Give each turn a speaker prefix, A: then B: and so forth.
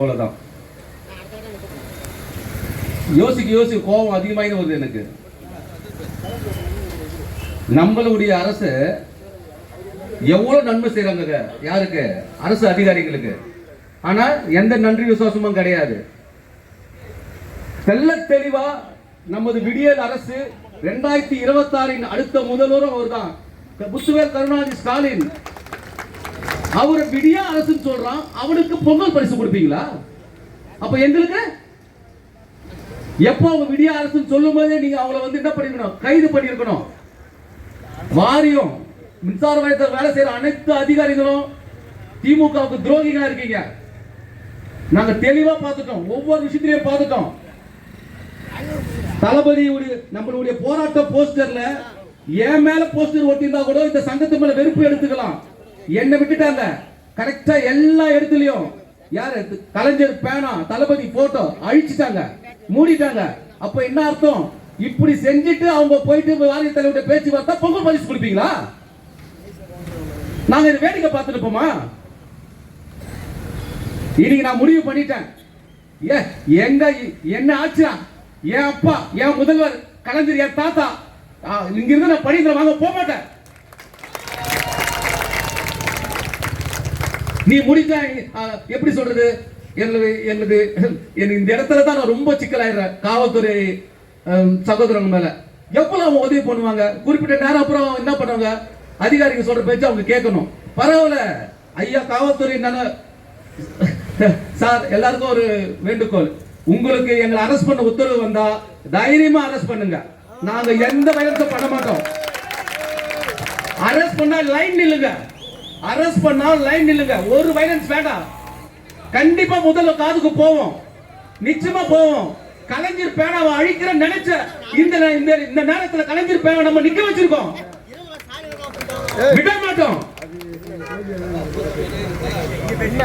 A: அவ்வளவுதான். யோசிக்க யோசிக்க கோபம் அதிகமாக வருது எனக்கு. நம்மளுடைய அரசு எவ்வளவு நன்மை செய்யறாங்க யாருக்கு? அரசு அதிகாரிகளுக்கு. ஆனா எந்த நன்றி விசுவாசமும் கிடையாது. தெல்ல தெளிவா நமது விடியல் அரசு ரெண்டாயிரத்தி இருபத்தி ஆறின் அடுத்த முதல்வரும் அவர்தான். புத்துவேல் கருணாநிதி ஸ்டாலின். அவரை விடியா அரசுன்னு சொல்றான். அவனுக்கு பொங்கல் பரிசு கொடுப்பீங்களா? அப்ப எங்களுக்கு? எப்போ அவங்க விடிய அரசுன்னு சொல்லும் போதே நீங்க அவங்கள வந்து என்ன பண்ணிருக்கணும்? கைது பண்ணிருக்கணும். வாரியம். மின்சார வாரியத்தில் வேலை செய்யற அனைத்து அதிகாரிகளும் திமுகவுக்கு துரோகிகளா இருக்கீங்க. நாங்க தெளிவா பார்த்துட்டோம். ஒவ்வொரு விஷயத்திலையும் பார்த்துட்டோம். தளபதியுடைய நம்மளுடைய போராட்ட போஸ்டர்ல என் மேல போஸ்டர் ஒட்டியிருந்தா கூட இந்த சங்கத்து மேல வெறுப்பு எடுத்துக்கலாம். என்ன விட்டுட்டாங்க. கரெக்டா எல்லா இடத்துலயும் யாரு? கலைஞர் பேனா தளபதி போட்டோ அழிச்சிட்டாங்க. மூடிட்டாங்க. அப்ப என்ன அர்த்தம்? இப்படி செஞ்சுட்டு அவங்க போயிட்டு வாரிய தலைவருடைய பேச்சு பார்த்தா பொங்கல் பரிசு கொடுப்பீங்களா? நாங்க இது வேடிக்கை பார்த்துட்டு இருப்போமா? இன்னைக்கு நான் முடிவு பண்ணிட்டேன். ஏ எங்க என்ன ஆச்சா என் அப்பா என் முதல்வர் கலைஞர் என் தாத்தா இங்க இருந்து நான் படிக்கிற வாங்க போக மாட்டேன். நீ முடிச்ச எப்படி சொல்றது? என்னது என்னது எனக்கு இந்த இடத்துல தான் நான் ரொம்ப சிக்கலாயிடுறேன் காவல்துறை சகோதரங்க மேல. எவ்வளவு அவங்க உதவி பண்ணுவாங்க? குறிப்பிட்ட நேரம் அப்புறம் என்ன பண்ணுவாங்க? அதிகாரிகள் சொல்ற பேச்சு அவங்க கேட்கணும். பரவாயில்ல. ஐயா காவல்துறை நானு சார் எல்லாருக்கும் ஒரு வேண்டுகோள். உங்களுக்கு எங்களை அரெஸ்ட் பண்ண உத்தரவு வந்தா தைரியமா அரெஸ்ட் பண்ணுங்க. நாங்க எந்த வயலன்ஸும் பண்ண மாட்டோம். அரெஸ்ட் பண்ணா லைன் நில்லுங்க. அரெஸ்ட் பண்ணா லைன் நில்லுங்க. ஒரு வைலன்ஸ் வேண்டாம். கண்டிப்பா முதல்ல காதுக்கு போவோம். நிச்சயமா போவோம். கலைஞர் பேனாவை அழிக்கிற நினைச்ச இந்த இந்த இந்த நேரத்துல கலைஞர் பேனாவை நம்ம நிக்க வச்சிருக்கோம். விட மாட்டோம்.
B: என்ன?